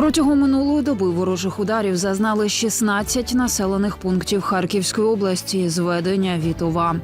Протягом минулої доби ворожих ударів зазнали 16 населених пунктів Харківської області. Зведення Вітова.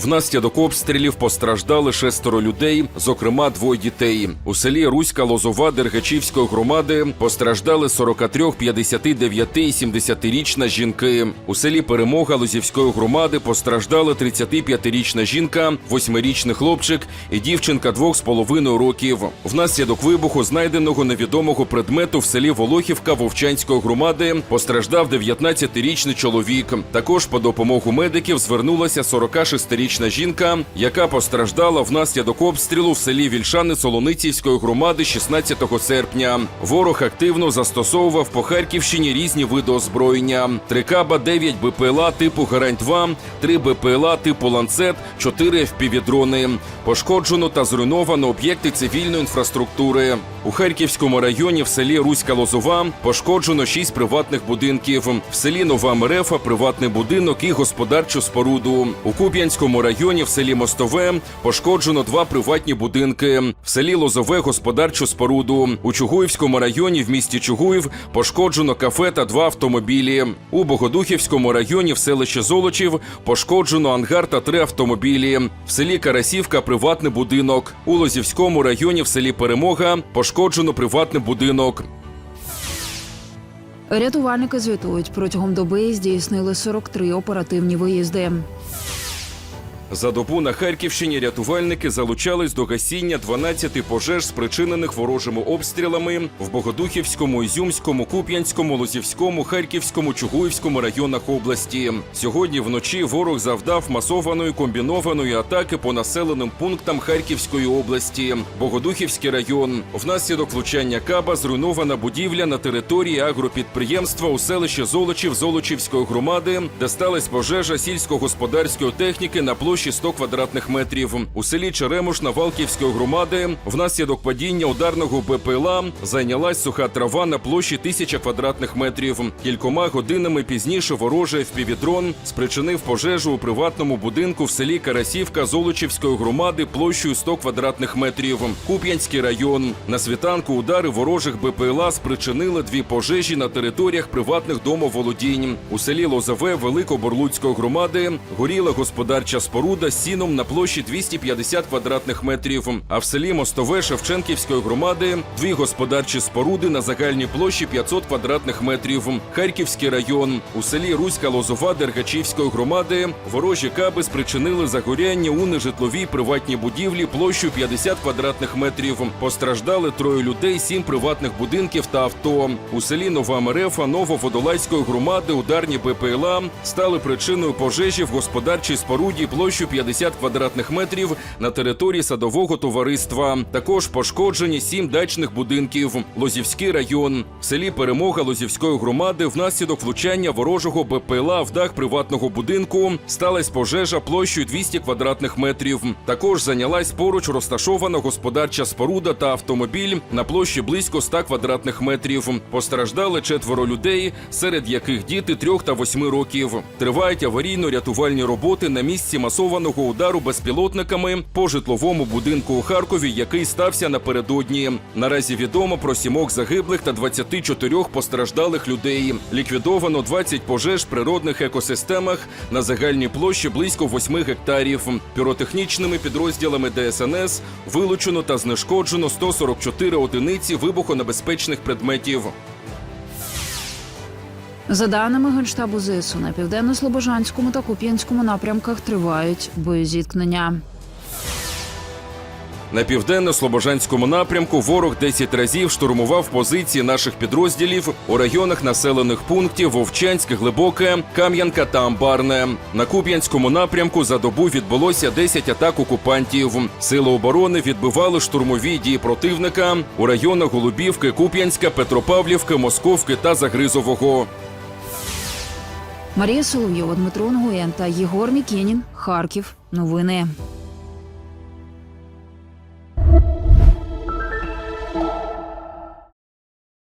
Внаслідок обстрілів постраждали шестеро людей, зокрема двоє дітей. У селі Руська Лозова Дергачівської громади постраждали 43, 59 і 70-річна жінки. У селі Перемога Лозівської громади постраждали 35-річна жінка, 8-річний хлопчик і дівчинка двох з половиною років. Внаслідок вибуху знайденого невідомого предмету в селі Волохівка Вовчанської громади постраждав 19-річний чоловік. Також по допомогу медиків звернулася 46-річна жінка, яка постраждала внаслідок обстрілу в селі Вільшани Солоницівської громади 16 серпня. Ворог активно застосовував по Харківщині різні види озброєння: 3 каба, 9 БПЛА типу Гарань 2 3 БПЛА типу Ланцет, 4 FPV-дрони. Пошкоджено та зруйновано об'єкти цивільної інфраструктури. У Харківському районі в селі Руська Лозова пошкоджено 6 приватних будинків. В селі Нова Мерефа приватний будинок і господарчу споруду. У Куп'янському районі в селі Мостове пошкоджено два приватні будинки. В селі Лозове господарчу споруду. У Чугуївському районі в місті Чугуїв пошкоджено кафе та два автомобілі. У Богодухівському районі в селищі Золочів пошкоджено ангар та три автомобілі. В селі Карасівка приватний будинок. У Лозівському районі в селі Перемога пошкоджено приватний будинок. Рятувальники звітують протягом доби здійснили 43 оперативні виїзди. За добу на Харківщині рятувальники залучались до гасіння 12 пожеж, спричинених ворожими обстрілами в Богодухівському, Ізюмському, Куп'янському, Лозівському, Харківському, Чугуївському районах області. Сьогодні вночі ворог завдав масованої комбінованої атаки по населеним пунктам Харківської області. Богодухівський район. Внаслідок влучання каба зруйнована будівля на території агропідприємства у селищі Золочів Золочівської громади, де сталася пожежа сільськогосподарської техніки на площі 100 квадратних метрів. У селі Черемуш Навалківської громади внаслідок падіння ударного БПЛА зайнялась суха трава на площі 1000 квадратних метрів. Кількома годинами пізніше ворожий впівдрон спричинив пожежу у приватному будинку в селі Карасівка Золочівської громади площею 100 квадратних метрів. Куп'янський район. На світанку удари ворожих БПЛА спричинили дві пожежі на територіях приватних домоволодінь. У селі Лозове Великоборлуцької громади горіла господарча споруда з сіном на площі 250 квадратних метрів. А в селі Мостове Шевченківської громади дві господарчі споруди на загальній площі 500 квадратних метрів. Харківський район. У селі Руська Лозова Дергачівської громади ворожі каби спричинили загоряння у нежитловій приватній будівлі площею 50 квадратних метрів. Постраждали троє людей, сім приватних будинків та авто. У селі Нова Мерефа Нововодолазької громади ударні БПЛА стали причиною пожежі в господарчій споруді площу 50 квадратних метрів на території садового товариства. Також пошкоджені сім дачних будинків. Лозівський район. В селі Перемога Лозівської громади внаслідок влучання ворожого БПЛА в дах приватного будинку сталася пожежа площею 200 квадратних метрів. Також зайнялась поруч розташована господарча споруда та автомобіль на площі близько 100 квадратних метрів. Постраждали четверо людей, серед яких діти трьох та восьми років. Тривають аварійно-рятувальні роботи на місці масованого удару безпілотниками по житловому будинку у Харкові, який стався напередодні. Наразі відомо про сімох загиблих та 24 постраждалих людей. Ліквідовано 20 пожеж в природних екосистемах на загальній площі близько 8 гектарів. Піротехнічними підрозділами ДСНС вилучено та знешкоджено 144 одиниці вибухонебезпечних предметів. За даними Генштабу ЗСУ, на південно-слобожанському та Куп'янському напрямках тривають боєзіткнення. На південно-слобожанському напрямку ворог 10 разів штурмував позиції наших підрозділів у районах населених пунктів Вовчанськ, Глибоке, Кам'янка та Амбарне. На Куп'янському напрямку за добу відбулося 10 атак окупантів. Сили оборони відбивали штурмові дії противника у районах Голубівки, Куп'янська, Петропавлівки, Московки та Загризового. Марія Соловйова, Дмитро Нгуєн та Єгор Мікенін. Харків. Новини.